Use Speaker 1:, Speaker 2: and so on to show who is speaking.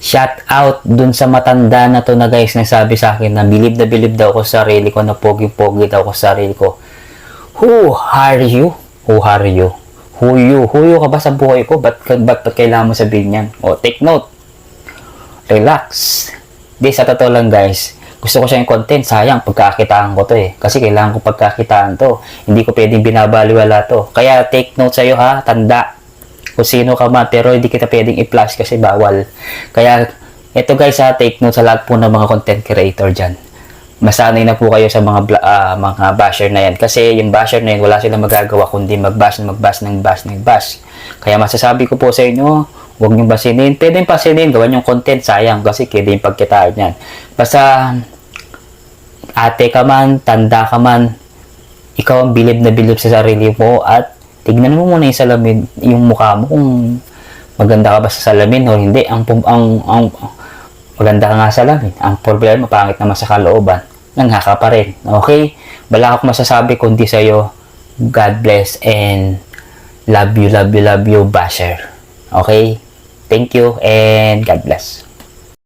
Speaker 1: Shout out dun sa matanda na to na guys nagsabi sa akin na bilib na bilib daw ako sa sarili ko na pogi-pogi daw ako sa sarili ko. Who are you? Who are you? Who you? Who you ka ba sa buhay ko? Ba't, ba't, ba't kailangan mo sabihin yan? O, take note. Relax. Di, sa totoo lang guys, gusto ko siya yung content. Sayang, pagkakitaan ko to eh. Kasi kailangan ko pagkakitaan to. Hindi ko pwedeng binabaliwala to. Kaya take note sa'yo ha, tanda. Kung sino ka man, pero hindi kita pwedeng i-flash kasi bawal. Kaya, ito guys ha, take note sa lahat po ng mga content creator dyan. Masanay na po kayo sa mga ah, mga basher na yan. Kasi yung basher na yan, wala silang magagawa kundi mag-bash, mag-bash, ng bash, ng bash. Kaya masasabi ko po sa inyo, huwag niyong basinin. Pwede pasinin, gawan yung content, sayang. Kasi pwede yung pagkitaan yan. Basta, ate ka man, tanda ka man, ikaw ang bilib na bilib sa sarili mo at tignan mo muna yung salamin, yung mukha mo kung maganda ka ba sa salamin o hindi. Ang, ang, ang, maganda ka nga sa salamin. Ang problema, pangit naman sa kalooban. Nanghaka pa rin. Okay? Wala akong masasabi kundi sa'yo, God bless and love you, love you, love you, basher. Okay? Thank you and God bless.